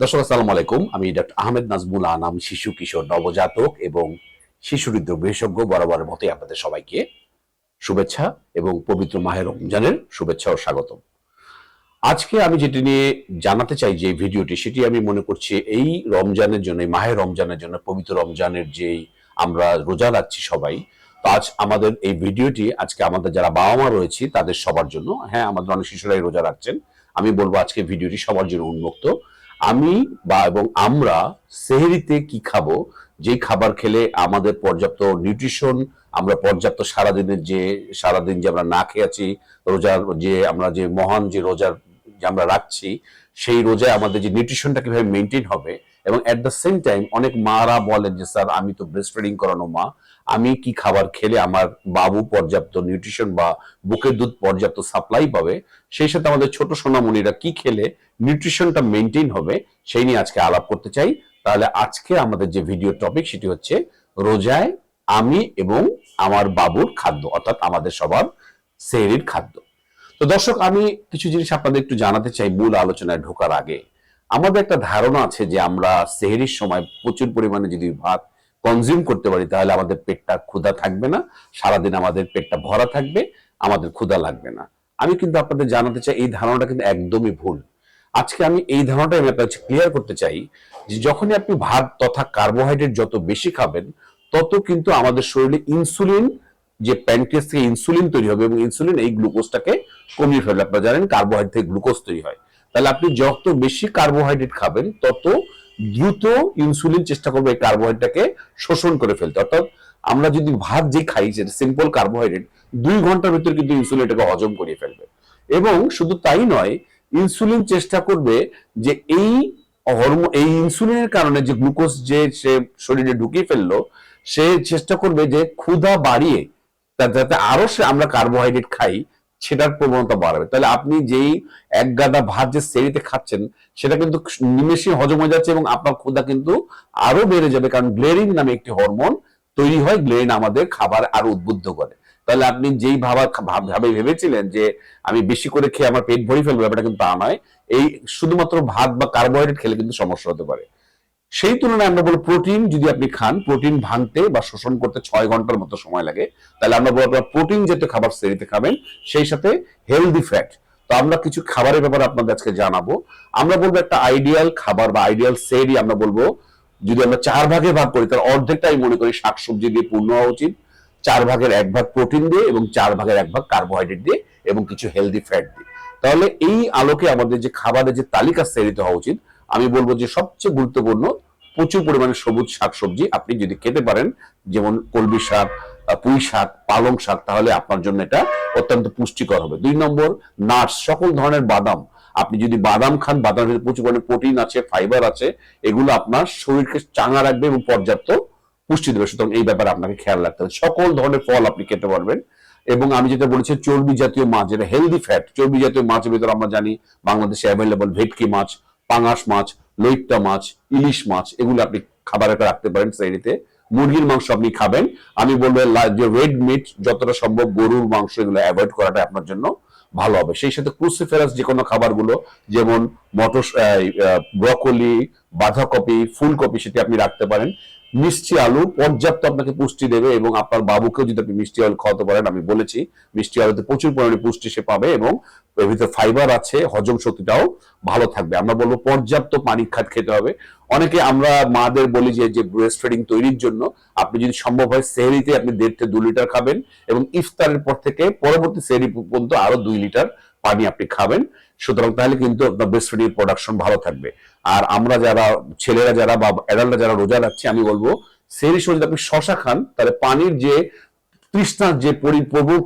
দর্শক, আসসালামু আলাইকুম। আমি ডক্টর আহমেদ নাজমুল আনাম শিশু, কিশোর, নবজাতক এবং শিশু হৃদরোগ বিশেষজ্ঞ বরাবরের মতোই আপনাদের সবাইকে শুভেচ্ছা এবং পবিত্র মাহের রমজানের শুভেচ্ছা ও স্বাগতম। আজকে আমি যেটি নিয়ে জানাতে চাই যে ভিডিওটি, সেটি আমি মনে করছি এই রমজানের জন্য মাহের রমজানের জন্য, পবিত্র রমজানের যেই আমরা রোজা রাখছি সবাই, তো আজ আমাদের এই ভিডিওটি, আজকে আমাদের যারা বাবা মা রয়েছে, তাদের সবার জন্য হ্যাঁ আমাদের অনেক শিশুরাই রোজা রাখছেন, আমি বলব আজকে ভিডিওটি সবার জন্য উন্মুক্ত। আমি বা এবং আমরা সেহেরিতে কি খাব? যে খাবার খেলে আমাদের পর্যাপ্ত নিউট্রিশন আমরা পর্যাপ্ত সারাদিনের যে সারাদিন যে আমরা না খেয়ে আছি রোজার যে আমরা যে মহান যে রোজার যে আমরা রাখছি, সেই রোজায় আমাদের যে নিউট্রিশনটা কীভাবে মেনটেন হবে এবং অ্যাট দ্য সেম টাইম অনেক মারা বলেন যে, স্যার, আমি তো ব্রেস্ট ফিডিং করানো মা। আমি কি খাবার খেলে আমার বাবু পর্যাপ্ত নিউট্রিশন বা বুকের দুধ পর্যাপ্ত সাপ্লাই পাবে? সেই সাথে আমাদের ছোট সোনামণিরা কি খেলে? নিউট্রিশনটা মেনটেন হবে, সেই নিয়ে আজকে আলাপ করতে চাই। তাহলে আজকে আমাদের যে ভিডিও টপিক সেটি হচ্ছে রোজায় আমি এবং আমার বাবুর খাদ্য, অর্থাৎ আমাদের সবার সেহরির খাদ্য। তো দর্শক, আমি কিছু জিনিস আপনাদের একটু জানাতে চাই মূল আলোচনায় ঢোকার আগে। আমাদের একটা ধারণা আছে যে আমরা সেহরির সময় প্রচুর পরিমাণে যদি ভাত কনজিউম করতে পারি, তাহলে আমাদের পেটটা ক্ষুধা থাকবে না, সারাদিন আমাদের পেটটা ভরা থাকবে, আমাদের ক্ষুধা লাগবে না। আমি কিন্তু আপনাদের জানাতে চাই, এই ধারণাটা কিন্তু একদমই ভুল। আজকে আমি এই ধারণাটা আমি আপনার ক্লিয়ার করতে চাই যে যখনই আপনি ভাত তথা কার্বোহাইড্রেট যত বেশি খাবেন, তত কিন্তু আমাদের শরীরে ইনসুলিন যে প্যানক্রিয়াস থেকে ইনসুলিন তৈরি হবে এবং ইনসুলিন এই গ্লুকোজটাকে কমিয়ে ফেলবে। আপনারা জানেন কার্বোহাইড্রেট থেকে গ্লুকোজ তৈরি হয়। তাহলে আপনি যত বেশি কার্বোহাইড্রেট খাবেন, তত দ্রুত ইনসুলিন চেষ্টা করবে এই কার্বোহাইড্রেটটাকে শোষণ করে ফেলতে। অর্থাৎ আমরা যদি ভাত যে খাই সেটা সিম্পল কার্বোহাইড্রেট দুই ঘণ্টার ভিতরে কিন্তু ইনসুলিন এটাকে হজম করিয়ে ফেলবে। এবং শুধু তাই নয় ইনসুলিন চেষ্টা করবে যে এই হরমোন এই ইনসুলিনের কারণে যে গ্লুকোজ যে সে শরীরে ঢুকিয়ে ফেলল, সে চেষ্টা করবে যে ক্ষুধা বাড়িয়ে যাতে আরও সে আমরা কার্বোহাইড্রেট খাই সেটার প্রবণতা বাড়াবে। তাহলে আপনি যেই এক গাদা ভাত যে সেরিতে খাচ্ছেন, সেটা কিন্তু নিমেষে হজম হয়ে যাচ্ছে এবং আপনার ক্ষুধা কিন্তু আরও বেড়ে যাবে কারণ গ্লেরিন নামে একটি হরমোন তৈরি হয়, গ্লেরিন আমাদের খাবার আরও উদ্বুদ্ধ করে। তাহলে আপনি যেই ভাবা ভাবে ভেবেছিলেন যে আমি বেশি করে খেয়ে আমার পেট ভরে ফেলব, ব্যাপারটা কিন্তু তা নয়। এই শুধুমাত্র ভাত বা কার্বোহাইড্রেট খেলে কিন্তু সমস্যা হতে পারে। সেই তুলনায় আমরা বলব প্রোটিন যদি আপনি খান প্রোটিন ভাঙতে বা শোষণ করতে ছয় ঘণ্টার মতো সময় লাগে, তাহলে আমরা বলব আপনার প্রোটিন জাতীয় খাবার সেরিতে খাবেন, সেই সাথে হেলদি ফ্যাট তো আমরা কিছু খাবারের ব্যাপারে আপনাদের আজকে জানাব। আমরা বলব একটা আইডিয়াল খাবার বা আইডিয়াল সেরি আমরা বলব, যদি আমরা চার ভাগে ভাগ করি, তাহলে অর্ধেকটা আমি মনে করি শাকসবজি দিয়ে পূর্ণ হওয়া উচিত। চার ভাগের এক ভাগ প্রোটিন দিয়ে এবং চার ভাগের এক ভাগ কার্বোহাইড্রেট দিয়ে এবং কিছু হেলদি ফ্যাট দিয়ে। তাহলে এই আলোকে আমাদের যে খাবারের যে তালিকা সেরিতে হওয়া উচিত, আমি বলব যে সবচেয়ে গুরুত্বপূর্ণ প্রচুর পরিমাণে সবুজ শাকসবজি আপনি যদি খেতে পারেন, যেমন কলমি শাক পুঁই শাক, পালং শাক, তাহলে আপনার জন্য এটা অত্যন্ত পুষ্টিকর হবে। দুই নম্বর, নাটস, সকল ধরনের বাদাম। আপনি যদি বাদাম খান, বাদামের ভিতরে প্রচুর পরিমাণে প্রোটিন আছে, ফাইবার আছে, এগুলো আপনার শরীরকে চাঙা রাখবে এবং পর্যাপ্ত পুষ্টি দেবে। সুতরাং এই ব্যাপারে আপনাকে খেয়াল রাখতে হবে। সকল ধরনের ফল আপনি খেতে পারবেন। এবং আমি যেটা বলেছি চর্বি জাতীয় মাছ, যেটা হেলদি ফ্যাট চর্বি জাতীয় মাছের ভিতরে আমরা জানি, বাংলাদেশে অ্যাভেলেবল ভেটকি মাছ পাঙাশ মাছ, লইট্টা মাছ, ইলিশ মাছ এগুলো আপনি খাবারে রাখতে পারেন শ্রেণীতে। মুরগির মাংস আপনি খাবেন। আমি বলব যে রেড মিট যতটা সম্ভব গরুর মাংস এগুলো অ্যাভয়েড করাটা আপনার জন্য ভালো হবে। সেই সাথে ক্রুসিফেরাস যে কোনো খাবারগুলো, যেমন মটর ব্রকলি বাঁধাকপি, ফুলকপি সেটি আপনি রাখতে পারেন। মিষ্টি আলু পর্যাপ্ত আপনাকে পুষ্টি দেবে এবং আপনার বাবুকেও যদি আপনি মিষ্টি আলু খাওয়াতে পারেন, আমি বলেছি, মিষ্টি আলুতে প্রচুর পরিমাণে পুষ্টি সে পাবে এবং এর ভিতরে ফাইবার আছে, হজম শক্তিটাও ভালো থাকবে। আমরা বলব পর্যাপ্ত পানি খাত খেতে হবে। অনেকে আমরা মাদের বলি যে যে ব্রেস্ট ফিডিং তৈরির জন্য আপনি যদি সম্ভব হয় সেহরিতে আপনি দেড় থেকে দু লিটার খাবেন এবং ইফতারের পর থেকে পরবর্তী সেহরি পর্যন্ত আরও দুই লিটার পানি আপনি খাবেন। সুতরাং তাহলে কিন্তু আপনার ব্রেস্ট ফিডিং প্রোডাকশন ভালো থাকবে। আর আমরা যারা ছেলেরা যারা বা অ্যাডাল্টরা যারা রোজা রাখছি, আমি বলব সেহরি সময় যদি আপনি শশা খান, তাহলে পানির যে তৃষ্ণার যে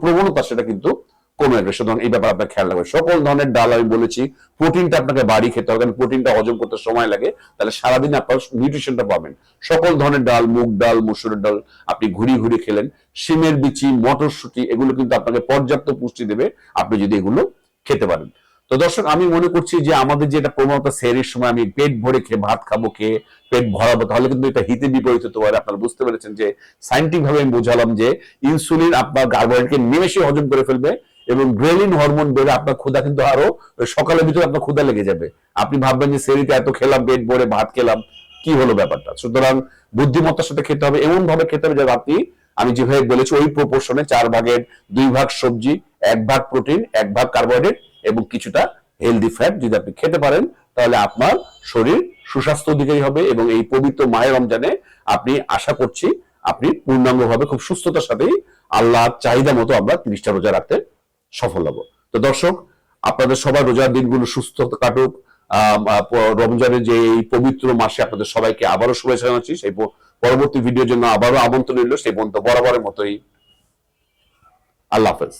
প্রবণতা, সেটা কিন্তু কমে আসবে। সুতরাং এই ব্যাপারে আপনার খেয়াল রাখবেন। সকল ধরনের ডাল আমি বলেছি, প্রোটিনটা আপনাকে বাড়ি খেতে হবে। কারণ প্রোটিনটা হজম করতে সময় লাগে, তাহলে সারাদিন আপনার নিউট্রিশনটা পাবেন। সকল ধরনের ডাল, মুগ ডাল মসুরের ডাল আপনি ঘুরিয়ে ঘুরিয়ে খেলেন। শিমের বিচি, মটরশুটি, এগুলো কিন্তু আপনাকে পর্যাপ্ত পুষ্টি দেবে। আপনি যদি এগুলো খেতে পারেন। তো দর্শক, আমি মনে করছি যে আমাদের যে এটা প্রবণতা, সেরির সময় আমি পেট ভরে খেয়ে ভাত খাব, খেয়ে পেট ভরাবো, তাহলে কিন্তু এটা হিতে বিপরীত হতে পারে। আপনারা বুঝতে পেরেছেন যে সাইন্টিফিক ভাবে আমি বোঝালাম যে ইনসুলিন আপনার কার্বোহাইড্রেটকে নিমেষে হজম করে ফেলবে এবং গ্রেলিন হরমোন বেড়ে আপনার ক্ষুধা কিন্তু আরও সকালের ভিতরে আপনার ক্ষুধা লেগে যাবে। আপনি ভাববেন যে সেরিতে এত খেলাম, পেট ভরে ভাত খেলাম, কি হলো ব্যাপারটা? সুতরাং বুদ্ধিমত্তার সাথে খেতে হবে এমন ভাবে খেতে হবে যাতে আপনি আমি যেভাবে বলেছি, ওই প্রপোর্শনে চার ভাগের দুই ভাগ সবজি, এক ভাগ প্রোটিন এক ভাগ কার্বোহাইড্রেট এবং কিছুটা হেলদি ফ্যাট যদি আপনি খেতে পারেন, তাহলে আপনার শরীর সুস্বাস্থ্য অধিকারী হবে এবং এই পবিত্র মায়ের রমজানে আপনি, আশা করছি, আপনি পূর্ণাঙ্গভাবে খুব সুস্থতার সাথেই আল্লাহর চাহিদা মতো আমরা তিরিশটা রোজা রাখতে সফল হব। তো দর্শক, আপনাদের সবার রোজার দিনগুলো সুস্থ কাটুক। রমজানের যে এই পবিত্র মাসে আপনাদের সবাইকে আবারও শুভেচ্ছা জানাচ্ছি। সেই পরবর্তী ভিডিওর জন্য আবারও আমন্ত্রণ রইল সেই বন্ধু বরাবরের মতোই। আল্লাহ হাফেজ।